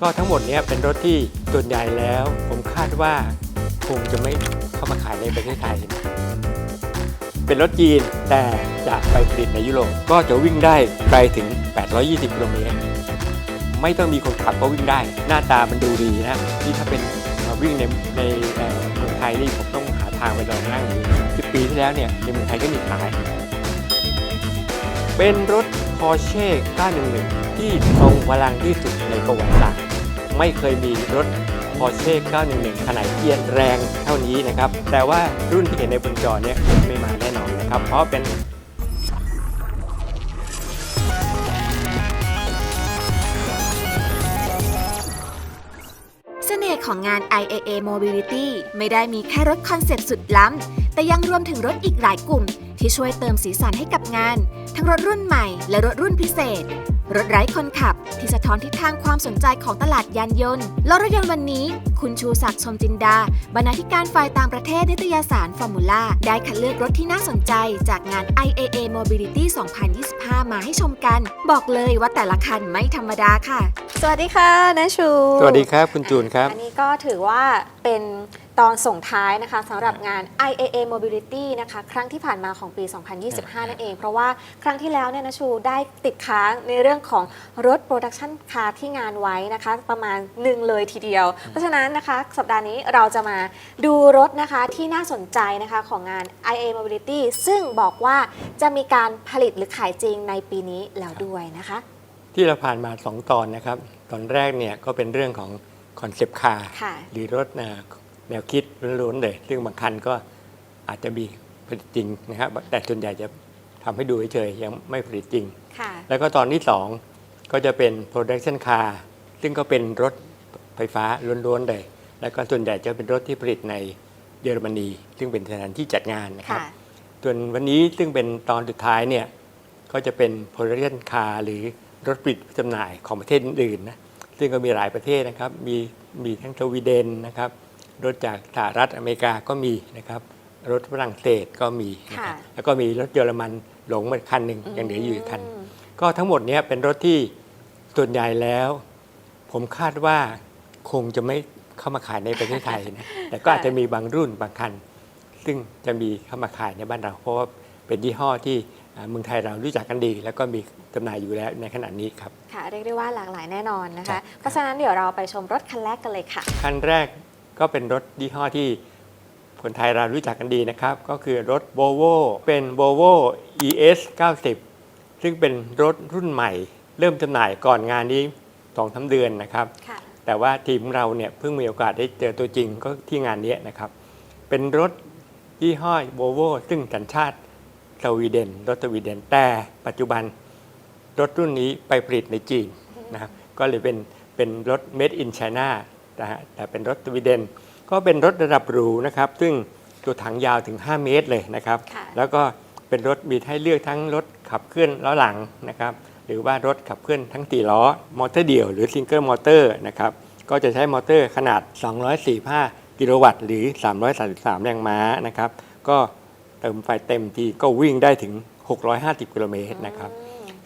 ก็ทั้งหมดเนี้ยเป็นรถที่ส่วนใหญ่แล้ว ผมคาดว่าคงจะไม่เข้ามาขายในประเทศไทย เป็นรถจีนแต่จะไปผลิตในยุโรปก็จะวิ่งได้ไกลถึง 820กิโลเมตรไม่ต้องมีคนขับก็วิ่งได้ หน้าตามันดูดีนะที่ถ้าเป็นวิ่งในในเมืองไทยนี่ผมต้องหาทางไปลองนั่งดูสิปีที่แล้วเนี่ยในเมืองไทยก็มีขาย เป็นรถ Porsche 911 ที่ทรงพลังที่สุดในประวัติศาสตร์ ไม่เคยมีรถ Porsche 911ขนาดเกียร์แรงเท่านี้นะครับ แต่ว่ารุ่นที่เห็นในบนจอเนี่ยไม่มาแน่นอนนะครับ เพราะเป็นเสน่ห์ของงาน IAA Mobility ไม่ได้มีแค่รถคอนเซ็ปต์สุดล้ำ แต่ยังรวมถึงรถอีกหลายกลุ่ม ที่ช่วยเติมสีสันให้กับงาน ทั้งรถรุ่นใหม่และรถรุ่นพิเศษ รถไร้คนขับ ที่สะท้อนทิศทางความสนใจของตลาดยานยนต์และรถยนต์วันนี้ คุณชูศักดิ์ชมจินดา บรรณาธิการฝ่ายต่างประเทศนิตยสารฟอร์มูล่าได้คัดเลือกรถที่น่าสนใจจากงาน IAA Mobility 2025 มาให้ชมกัน บอกเลยว่าแต่ละคันไม่ธรรมดาค่ะ สวัสดีค่ะนาชู สวัสดีครับคุณจูนครับ อันนี้ก็ถือว่าเป็น ตอนส่งท้ายนะคะสำหรับงาน IAA Mobility นะคะครั้งที่ผ่านมาของปี 2025 นั่นเอง เพราะว่าครั้งที่แล้วเนี่ยนะชูได้ติดค้างในเรื่องของรถโปรดักชันคาร์ที่งานไว้นะคะประมาณหนึ่งเลยทีเดียว เพราะฉะนั้นนะคะสัปดาห์นี้เราจะมาดูรถนะคะที่น่าสนใจนะคะของงาน IAA Mobility ซึ่งบอกว่าจะมีการผลิตหรือขายจริงในปีนี้แล้วด้วยนะคะ ที่เราผ่านมา 2 ตอนนะครับ ตอนแรกเนี่ยก็เป็นเรื่องของคอนเซปต์คาร์ค่ะหรือรถ แนวแนวคิดล้วนๆเลยซึ่งบางคันก็อาจจะมีผลิตจริงนะครับ แต่ส่วนใหญ่จะทำให้ดูเฉยๆยังไม่ผลิตจริงค่ะแล้วก็ตอนที่ 2 ก็จะเป็น production car ซึ่งก็เป็นรถไฟฟ้าล้วนๆเลย แล้วก็ส่วนใหญ่จะเป็นรถที่ผลิตในเยอรมนี ซึ่งเป็นสถานที่จัดงานนะครับค่ะส่วนวันนี้ซึ่งเป็นตอนสุดท้ายเนี่ยก็จะเป็น production car หรือรถผลิตจำหน่ายของประเทศอื่นๆนะซึ่งก็มีหลายประเทศนะครับ มีมีทั้งสวีเดนนะครับ รถจากสหรัฐอเมริกาก็มีนะครับรถฝรั่งเศสก็มีนะครับค่ะแล้วก็มีรถเยอรมันหลงมาคันหนึ่งยังเหลืออยู่อีกคันมก็ทั้งหมดเนี้ยเป็นรถที่ส่วนใหญ่แล้ว ผมคาดว่าคงจะไม่เข้ามาขายในประเทศไทยนะแต่ก็อาจจะมีบางรุ่นบางคัน ซึ่งจะมีเข้ามาขายในบ้านเรา เพราะว่าเป็นยี่ห้อที่อ่าเมืองไทยเรารู้จักกันดี แล้วก็มีจำหน่ายอยู่แล้วในขณะนี้ครับค่ะเรียกได้ว่าหลากหลายแน่นอนนะครัคะบเพราะฉะนั้นเดี๋ยวเราไปชมรถคันแรกกันเลยค่ะ คันแรก ก็เป็นรถยี่ห้อที่คนไทยเรารู้จักกันดีนะครับ ก็คือรถ Volvo เป็น Volvo ES 90 ซึ่งเป็นรถรุ่นใหม่ เริ่มจำหน่ายก่อนงานนี้สองสาเดือนนะครับค่ะแต่ว่าทีมของเราเนี่ยเพิ่งมีโอกาสได้เจอตัวจริงก็ที่งานนี้นะครับ เป็นรถยี่ห้อ Volvo ซึ่งสัญชาติสวีเดน รถสวีเดน แต่ปัจจุบันรถรุ่นนี้ไปผลิตในจีนนะครับ ก็เลยเป็นเป็นรถ made in China นะฮะแต่เป็นรถสวีเดนก็เป็นรถระดับหรูนะครับ ซึ่งตัวถังยาวถึง 5 เมตรเลยนะครับค่ะแล้วก็เป็นรถมีให้เลือกทั้งรถขับเคลื่อนล้อหลังนะครับหรือว่ารถขับเคลื่อนทั้ง4ล้อ มอเตอร์เดี่ยวหรือซิงเกิลมอเตอร์นะครับก็จะใช้มอเตอร์ขนาด 245 กิโลวัตต์หรือ 333 แรงม้านะครับก็เติมไฟเต็มทีก็วิ่งได้ถึง 650 กิโลเมตรนะครับ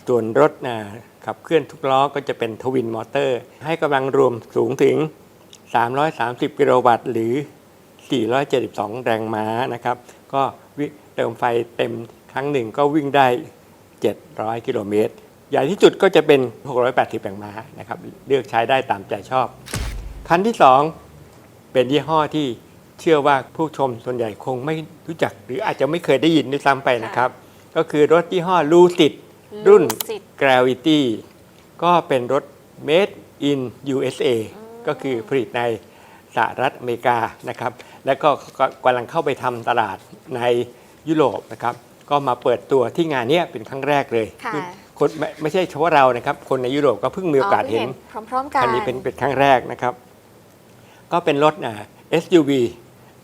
ส่วนรถนะขับเคลื่อนทุกล้อก็จะเป็นทวินมอเตอร์ ให้กำลังรวมสูงถึง 330 กิโลวัตต์หรือ 472 แรงม้านะครับ ก็วิเติมไฟเต็มครั้งหนึ่งก็วิ่งได้ 700 กิโลเมตร ใหญ่ที่สุดก็จะเป็น 680 แรงม้านะครับ เลือกใช้ได้ตามใจชอบ คันที่ 2 เป็นยี่ห้อที่เชื่อว่าผู้ชมส่วนใหญ่คงไม่รู้จัก หรืออาจจะไม่เคยได้ยินด้วยซ้ำไปนะครับ ก็คือรถยี่ห้อลูซิดรุ่น Lucid Gravity ก็เป็นรถ made in USA ก็คือผลิตในสหรัฐอเมริกานะครับ แล้วก็กำลังเข้าไปทำตลาดในยุโรปนะครับ ก็มาเปิดตัวที่งานเนี้ยเป็นครั้งแรกเลยค่ะอคนไม่ไม่ใช่เฉพาะเรานะครับ คนในยุโรปก็เพิ่งมีโอกาสเห็นพร้อมๆกันคันนี้เป็นเป็นครั้งแรกนะครับ ก็เป็นรถอ่า SUV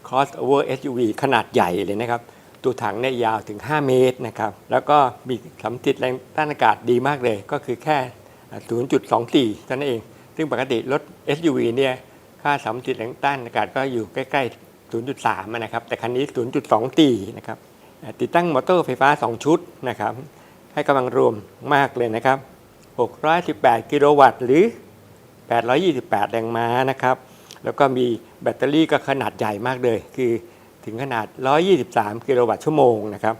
crossover SUV ขนาดใหญ่เลยนะครับ ตัวถังเนี่ยยาวถึง 5 เมตรนะครับ แล้วก็มีสำติดแรงต้านอากาศดีมากเลย ก็คือแค่อ่า0.24เท่านั้นเอง ซึ่งปกติรถ SUV เนี่ยค่าสำติดแรงต้านอากาศก็อยู่ใกล้ๆ 0.3 นะครับ แต่คันนี้ 0.24นะครับติดตั้งมอเตอร์ไฟฟ้า 2 ชุดนะครับให้กำลังรวมมากเลยนะครับ 618 กิโลวัตต์หรือ 828 แรงม้านะครับ แล้วก็มีแบตเตอรี่ก็ขนาดใหญ่มากเลย คือถึงขนาด 123 กิโลวัตต์ชั่วโมงนะครับ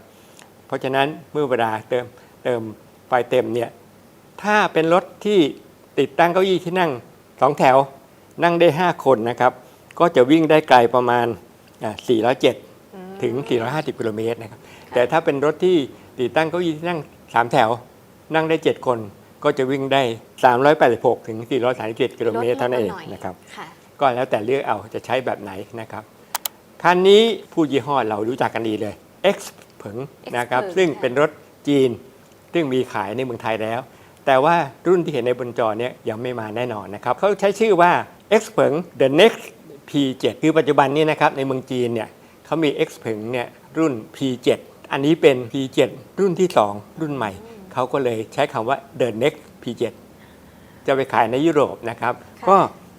เพราะฉะนั้นเมื่อเวลาเติมเติมไฟเต็มเนี่ย ถ้าเป็นรถที่ ติดตั้งเก้าอี้ที่นั่ง 2 แถวนั่งได้ 5 คนนะครับ ก็จะวิ่งได้ไกลประมาณอ่า407 ถึง 450 กิโลเมตรนะครับ แต่ถ้าเป็นรถที่ติดตั้งเก้าอี้ที่นั่ง 3 แถว นั่งได้ 7 คน ก็จะวิ่งได้ 386 ถึง 437 กิโลเมตรเท่านั้นเองลดลงมาหนะครับค่ะก็แล้วแต่เลือกเอาจะใช้แบบไหนนะครับ คันนี้ผู้ยี่ห้อเรารู้จักกันดีเลย X เผิงนะครับ Xpeng ซึ่งค่ะเป็นรถจีน ซึ่งมีขายในเมืองไทยแล้ว แต่ว่ารุ่นที่เห็นในบนจอเนี้ยยังไม่มาแน่นอนนะครับเขาใช้ชื่อว่า X เผิง The Next P7 คือปัจจุบันนี้นะครับในเมืองจีนเนี่ยเขามี X เผิงเนี่ยรุ่น P7 อันนี้เป็น P7 รุ่นที่ 2 รุ่นใหม่ เขาก็เลยใช้คำว่า The Next P7 จะไปขายในยุโรปนะครับค่ะก็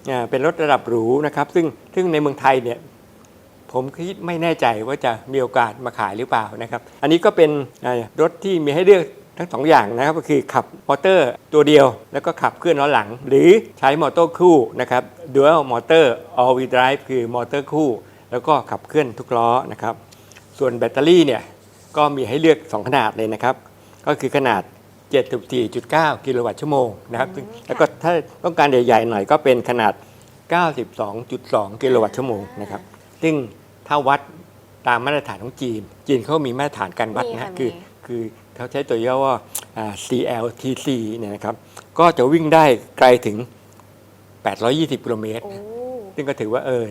อ่าเป็นรถระดับหรูนะครับ ซึ่งซึ่งในเมืองไทยเนี่ยผมคิดไม่แน่ใจว่าจะมีโอกาสมาขายหรือเปล่านะครับ อันนี้ก็เป็นอ่ารถที่มีให้เลือก ทั้งสองอย่างนะครับก็คือขับมอเตอร์ตัวเดียว แล้วก็ขับเคลื่อนล้อหลัง หรือใช้มอเตอร์คู่นะครับ dual motor all wheel drive คือมอเตอร์คู่ แล้วก็ขับเคลื่อนทุกล้อนะครับส่วนแบตเตอรี่เนี่ยก็มีให้เลือก 2 ขนาดเลยนะครับ ก็คือขนาด 74.9 กิโลวัตต์ชั่วโมงนะครับซึ่งแล้วก็ถ้าต้องการใหญ่ๆหน่อยก็เป็นขนาด 92.2 กิโลวัตต์ชั่วโมงนะครับซึ่งถ้าวัดตามมาตรฐานของจีน จีนเขามีมาตรฐานการวัดมีนะค่ะฮะคือมีคือ เขาใช้ตัวย่อว่าอ่า CLTC เนี่ยนะครับ ก็จะวิ่งได้ไกลถึง 820 กิโลเมตรโอ้ซึ่งก็ถือว่าเออ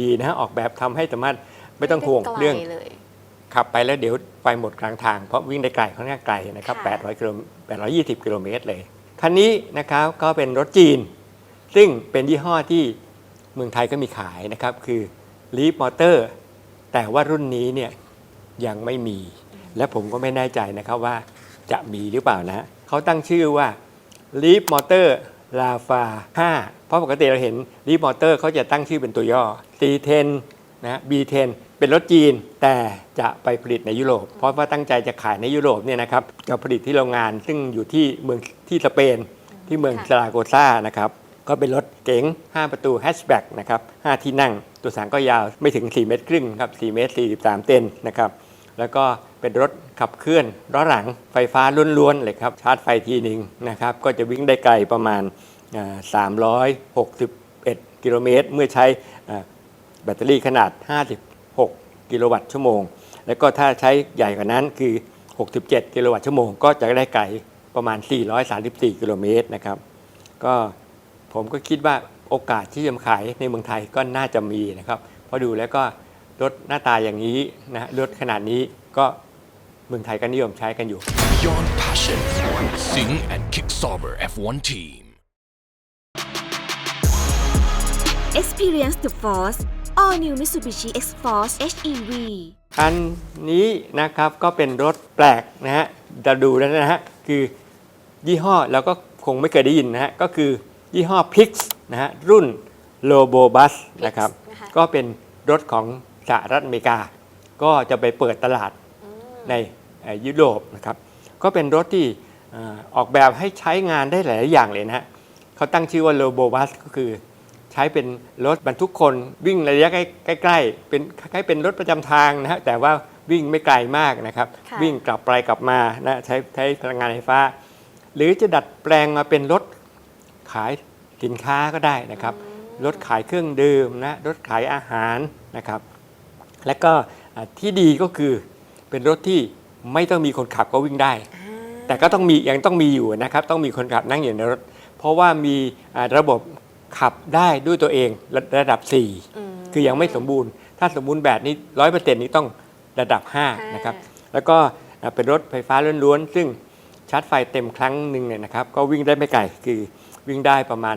ดีนะฮะออกแบบทำให้สามารถไม่ต้องห่วงเรื่องไกลเลยขับไปแล้วเดี๋ยวไฟหมดกลางทาง เพราะวิ่งได้ไกลค่อนข้างไกลนะครับค่ะ800กิโล820 กิโลเมตรเลย คันนี้นะครับก็เป็นรถจีน ซึ่งเป็นยี่ห้อที่เมืองไทยก็มีขายนะครับ คือ Leap Motor แต่ว่ารุ่นนี้เนี่ยยังไม่มี และผมก็ไม่แน่ใจนะครับว่าจะมีหรือเปล่านะเขาตั้งชื่อว่า Leap Motor Lava 5เพราะปกติเราเห็น Leap Motor เขาจะตั้งชื่อเป็นตัวย่อ C10 นะ B10 เป็นรถจีน แต่จะไปผลิตในยุโรป เพราะว่าตั้งใจจะขายในยุโรปเนี่ยนะครับจะผลิตที่โรงงานซึ่งอยู่ที่เมืองที่สเปน ที่เมืองค่ะซาราโกซานะครับก็เป็นรถเก๋ง 5 ประตูแฮชแบ็กนะครับ 5 ที่นั่ง ตัวสังก็ยาวไม่ถึง 4 เมตรครึ่งครับ 4 เมตร 43 เซนนะครับ แล้วก็ เป็นรถขับเคลื่อนล้อหลังไฟฟ้าล้วนๆเลยครับ ชาร์จไฟทีหนึ่งนะครับ ก็จะวิ่งได้ไกลประมาณ 361 กิโลเมตร เมื่อใช้แบตเตอรี่ขนาด 56 กิโลวัตต์ชั่วโมง แล้วก็ถ้าใช้ใหญ่กว่านั้นคือ 67 กิโลวัตต์ชั่วโมง ก็จะได้ไกลประมาณ 434 กิโลเมตรนะครับ ก็ผมก็คิดว่าโอกาสที่จะขายในเมืองไทยก็น่าจะมีนะครับ เพราะดูแล้วก็รถหน้าตาอย่างนี้นะรถขนาดนี้ก็ เมืองไทยก็นิยมใช้กันอยู่ Beyond passion, Sing and Kick Sauber F1 team. Experience the Force All New Mitsubishi X-Force HEV คันนี้นะครับก็เป็นรถแปลกนะฮะจะดูแล้วนะฮะ คือยี่ห้อเราก็คงไม่เคยได้ยินนะฮะ ก็คือยี่ห้อ Pix นะฮะ รุ่น Lobo Bus นะครับนะคะก็เป็นรถของสหรัฐอเมริกา ก็จะไปเปิดตลาดอืม ในเอ่อยุโรปนะครับก็เป็นรถที่เอ่อออกแบบให้ใช้งานได้หลายอย่างเลยนะฮะเขาตั้งชื่อว่า Lobo Bus ก็คือใช้เป็นรถบรรทุกคนวิ่งระยะใกล้ๆเป็นคล้ายๆเป็นรถประจำทางนะฮะแต่ว่าวิ่งไม่ไกลมากนะครับค่ะวิ่งกลับไปกลับมานะใช้ใช้พลังงานไฟฟ้า หรือจะดัดแปลงมาเป็นรถขายสินค้าก็ได้นะครับรถขายเครื่องดื่มนะรถขายอาหารนะครับ และก็อ่าที่ดีก็คือ เป็นรถที่ไม่ต้องมีคนขับก็วิ่งได้ แต่ก็ต้องมียังต้องมีอยู่นะครับ ต้องมีคนขับนั่งอยู่ในรถ เพราะว่ามีอ่าระบบขับได้ด้วยตัวเองระระดับ4มคือยังไม่สมบูรณ์ ถ้าสมบูรณ์แบบนี้ร้อยเปอร์เซ็นต์นี้ต้องระดับ 5 นะครับ แล้วก็อ่าเป็นรถไฟฟ้าล้วนๆ ซึ่งชาร์จไฟเต็มครั้งหนึ่งเนี่ยนะครับ ก็วิ่งได้ไม่ไกล คือวิ่งได้ประมาณ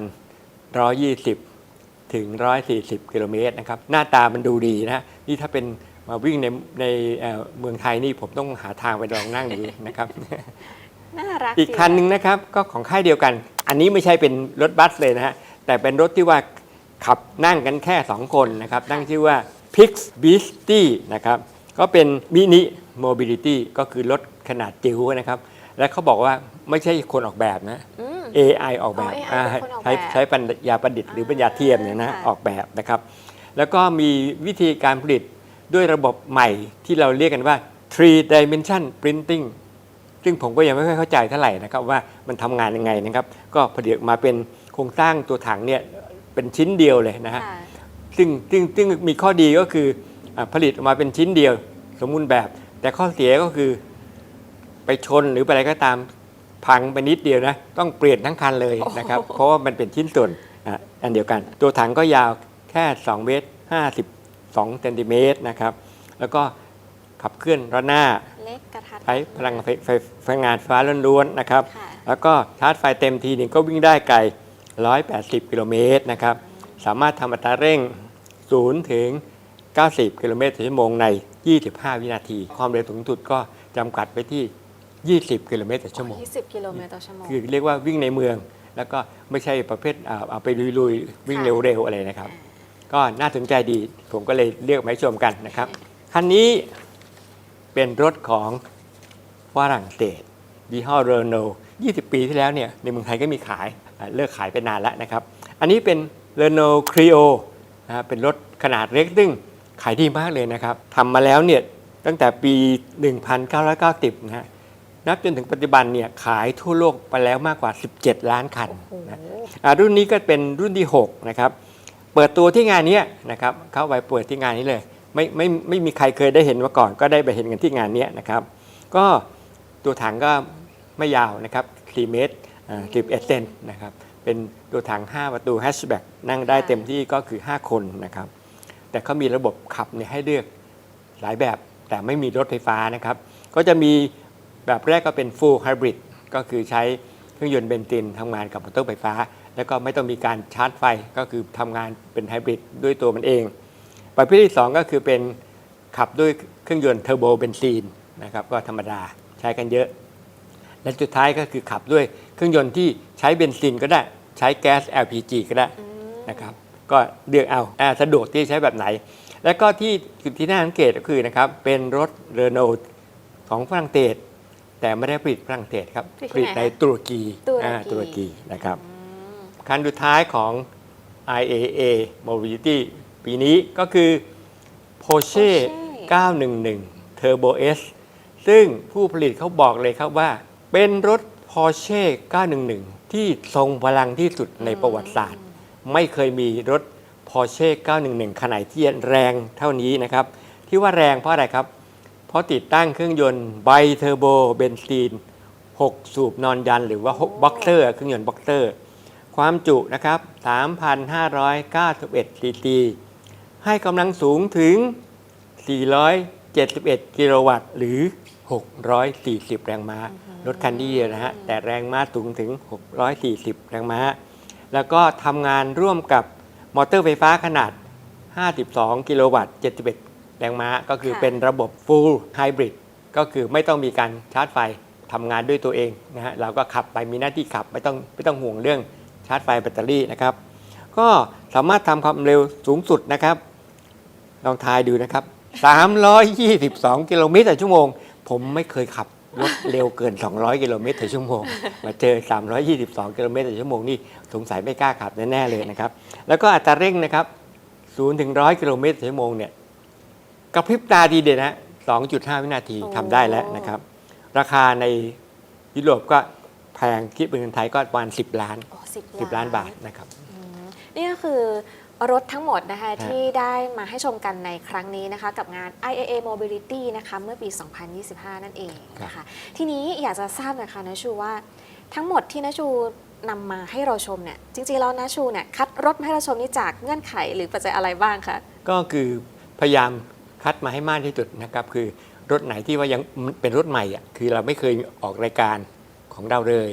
120 ถึง 140 กิโลเมตรนะครับ หน้าตามันดูดีนะฮะนี่ถ้าเป็น มาวิ่งในในเอ่อเมืองไทยนี่ผมต้องหาทางไปลองนั่งดูนะครับ น่ารักอีกคันหนึ่งนะครับก็ของค่ายเดียวกัน อันนี้ไม่ใช่เป็นรถบัสเลยนะฮะแต่เป็นรถที่ว่าขับนั่งกันแค่ 2 คนนะครับตั้งชื่อว่า Pix Beastie นะครับก็เป็นมินิ Mobility ก็คือรถขนาดจิ๋วนะครับ และเขาบอกว่าไม่ใช่คนออกแบบนะอืม AI ออกแบบอ๋อ AI เป็นคนออกแบบใช้ใช้ปัญญาประดิษฐ์หรือปัญญาเทียมเนี่ยนะค่ะออกแบบนะครับ แล้วก็มีวิธีการผลิต ด้วยระบบใหม่ที่เราเรียกกันว่า three dimension printing ซึ่งผมก็ยังไม่ค่อยเข้าใจเท่าไหร่นะครับว่ามันทำงานยังไงนะครับ ก็ผลิตออกมาเป็นโครงสร้างตัวถังเนี่ยเป็นชิ้นเดียวเลยนะฮะค่ะซึ่งซึ่งซึ่งมีข้อดีก็คืออาผลิตออกมาเป็นชิ้นเดียว สมบูรณ์แบบ แต่ข้อเสียก็คือไปชนหรือไปอะไรก็ตามพังไปนิดเดียวนะต้องเปลี่ยนทั้งคันเลยนะครับ เพราะว่ามันเป็นชิ้นส่วนอะอันเดียวกัน ตัวถังก็ยาวแค่ 2 เมตร 52เซนติเมตรนะครับ แล้วก็ขับเคลื่อนระหน้าเล็กกระทัดใช้พลังไฟไฟไฟงานฟ้าล้วนๆนะครับ ค่ะแล้วก็ชาร์จไฟเต็มทีหนึงก็วิ่งได้ไกล 180 กิโลเมตรนะครับ สามารถทำอัตราเร่ง 0 ถึง 90 กิโลเมตรต่อชั่วโมงใน 25 วินาที ความเร็วสูงสุดก็จำกัดไปที่ 20 กิโลเมตรต่อชั่วโมง 20 กิโลเมตรต่อชั่วโมง คือเรียกว่าวิ่งในเมือง แล้วก็ไม่ใช่ประเภทอ่าเอาไปลุยๆ วิ่งค่ะเร็วๆ อะไรนะครับ ก็น่าสนใจดี ผมก็เลยเลือกมาให้ชมกันนะครับ คันนี้เป็นรถของฝรั่งเศสยี่ห้อเรโน20 ปีที่แล้วเนี่ยในเมืองไทยก็มีขายอ่าเลิกขายไปนานแล้วนะครับ อันนี้เป็นเรโนครีโอนะฮะเป็นรถขนาดเล็กซึ่งขายดีมากเลยนะครับทำมาแล้วเนี่ยตั้งแต่ปี 1990 นะฮะนับจนถึงปัจจุบันเนี่ยขายทั่วโลกไปแล้วมากกว่า 17 ล้านคันนะอ่ารุ่นนี้ก็เป็นรุ่นที่ 6 นะครับ เปิดตัวที่งานนี้นะครับเข้าไปเปิดที่งานนี้เลย ไม่ไม่ไม่มีใครเคยได้เห็นมาก่อน ก็ได้ไปเห็นกันที่งานนี้นะครับ ก็ตัวถังก็ไม่ยาวนะครับ4เมตรอ่า11เซนนะครับเป็นตัวถัง 5 ประตูแฮชแบ็กนั่งได้เต็มที่ก็คือ 5 คนนะครับ แต่เขามีระบบขับเนี่ยให้เลือกหลายแบบแต่ไม่มีรถไฟฟ้านะครับ ก็จะมีแบบแรกก็เป็น full hybrid ก็คือใช้ เครื่องยนต์เบนซินทำงานกับมอเตอร์ไฟฟ้า แล้วก็ไม่ต้องมีการชาร์จไฟก็คือทำงานเป็นไฮบริดด้วยตัวมันเอง ประเภทที่ 2 ก็คือเป็นขับด้วยเครื่องยนต์เทอร์โบเบนซินนะครับก็ธรรมดาใช้กันเยอะ และสุดท้ายก็คือขับด้วยเครื่องยนต์ที่ใช้เบนซินก็ได้ใช้แก๊ส LPG ก็ได้นะครับก็เลือกเอาอสะดวกที่ใช้แบบไหน แล้วก็ที่จุดที่น่าสังเกตก็คือนะครับเป็นรถเรโนของฝรั่งเศส แต่ไม่ได้ผลิตฝรั่งเศสครับผลิตที่ผลิตไหนในคะตุรกีตุรกีอ่าตุรกีนะครับอืมคันสุดท้ายของ IAA Mobility ปีนี้ก็คือ Porsche 911 Turbo S ซึ่งผู้ผลิตเขาบอกเลยครับว่าเป็นรถ Porsche 911 ที่ทรงพลังที่สุดในประวัติศาสตร์ ไม่เคยมีรถ Porsche 911 ขนาดที่แรงเท่านี้นะครับ ที่ว่าแรงเพราะอะไรครับ เพราะติดตั้งเครื่องยนต์ไบเทอร์โบเบนซิน6 สูบนอนยันหรือว่าบ็อกเซอร์เครื่องยนต์บ็อกเซอร์ ความจุนะครับ 3,591ซีซีให้กำลังสูงถึง 471 กิโลวัตต์หรือ 640 แรงม้ารถคันนี้เดียวนะฮะ แต่แรงม้าสูงถึง 640 แรงม้า แล้วก็ทำงานร่วมกับมอเตอร์ไฟฟ้าขนาด 52 กิโลวัตต์ 71 แรงม้าก็คือค่ะ เป็นระบบ Full Hybrid ก็คือไม่ต้องมีการชาร์จไฟทำงานด้วยตัวเองนะฮะเราก็ขับไปมีหน้าที่ขับไม่ต้องไม่ต้องห่วงเรื่องชาร์จไฟแบตเตอรี่นะครับ ก็สามารถทำความเร็วสูงสุดนะครับ ลองทายดูนะครับ 322 กิโลเมตรต่อชั่วโมง ผมไม่เคยขับรถเร็วเกิน 200 กิโลเมตรต่อชั่วโมง มาเจอ 322 กิโลเมตรต่อชั่วโมงนี่สงสัยไม่กล้าขับแน่ๆเลยนะครับ แล้วก็อัตราเร่งนะครับ 0 ถึง 100 กิโลเมตรต่อชั่วโมงเนี่ย กระพริบตาดีเดียวนะ2.5 วินาทีโอ้ทำได้แล้วนะครับ ราคาในยุโรปก็แพงคิดเป็นเงินไทยก็ประมาณ10 ล้าน โอ้สิบ10 ล้านบาทนะครับนี่ก็คือรถทั้งหมดนะคะฮะที่ได้มาให้ชมกันในครั้งนี้นะคะ กับงาน IAA Mobility นะคะเมื่อปี 2025 นั่นเองนะคะทีนี้อยากจะทราบหนะคะนะชูว่าทั้งหมดที่นะชูนำมาให้เราชมเนี่ยจริงๆแล้วนะชูเนี่ยคัดรถมาให้เราชมนี่จากเงื่อนไขหรือปัจจัยอะไรบ้างคะ ก็คือพยายาม คัดมาให้มากที่สุดนะครับ คือรถไหนที่ว่ายังเป็นรถใหม่อะคือเราไม่เคยออกรายการของเราเลย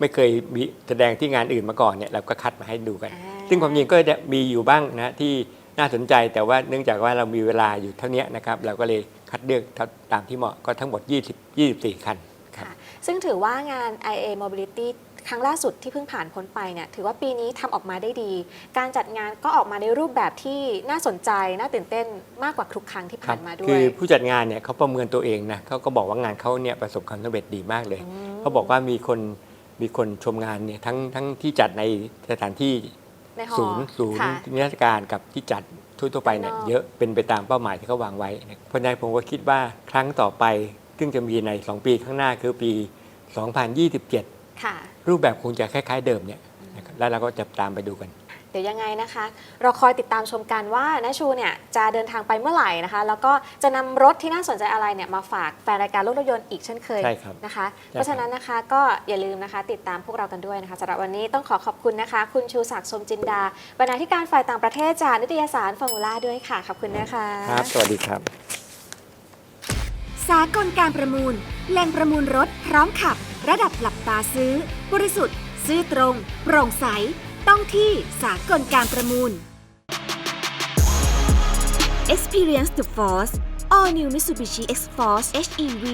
ไม่เคยมีแสดงที่งานอื่นมาก่อนเนี่ยเราก็คัดมาให้ดูกันอ่าซึ่งความจริงก็จะมีอยู่บ้างนะที่น่าสนใจแต่ว่าเนื่องจากว่าเรามีเวลาอยู่เท่านี้นะครับ เราก็เลยคัดเลือกตามที่เหมาะก็ทั้งหมด 20 24 คันครับค่ะซึ่งถือว่างาน IA Mobility ครั้งล่าสุดที่เพิ่งผ่านพ้นไปเนี่ยถือว่าปีนี้ทำออกมาได้ดี การจัดงานก็ออกมาในรูปแบบที่น่าสนใจ น่าตื่นเต้นมากกว่าทุกครั้งที่ผ่านมาด้วคืยอผู้จัดงานเนี่ยเขาประเมินตัวเองนะเขาก็บอกว่างานเขาเนี่ยประสบความสำเร็จดีมากเลยเขาบอกว่ามีคนมีคนชมงานเนี่ยทั้งทั้งที่จัดในสถานที่ในหอศูนย์ศูนย์ค่ะนิทรรศการกับที่จัดทั่วๆไปเนี่ยข้างนอกเยอะเป็นไปตามเป้าหมายที่เขาวางไว้นะเพราะฉะนั้นผมก็คิดว่าครั้งต่อไปซึ่งจะมีใน 2 ปีข้างหน้าคือปี 2027ค่ะ รูปแบบคงจะคล้ายๆเดิมเนี่ยนะครับแล้วเราก็จะตามไปดูกัน เดี๋ยวยังไงนะคะ เราคอยติดตามชมกันว่านาชูเนี่ยจะเดินทางไปเมื่อไหร่นะคะ แล้วก็จะนำรถที่น่าสนใจอะไรเนี่ยมาฝากแฟนรายการรถรถยนต์อีกเช่นเคยใช่ครับนะคะใช่เพราะฉะนั้นนะคะก็อย่าลืมนะคะติดตามพวกเรากันด้วยนะคะสำหรับวันนี้ต้องขอขอบคุณนะคะ คุณชูศักดิ์สมจินดาบรรณาธิการฝ่ายต่างประเทศจากนิตยสารฟอร์มูล่าด้วยค่ะขอบคุณนะคะ ครับ สวัสดีครับ สากลการประมูลแหล่งประมูลรถพร้อมขับ ระดับหลับตาซื้อ บริสุทธิ์ ซื้อตรง โปร่งใส ต้องที่สากลการประมูล Experience the Force All New Mitsubishi X-Force HEV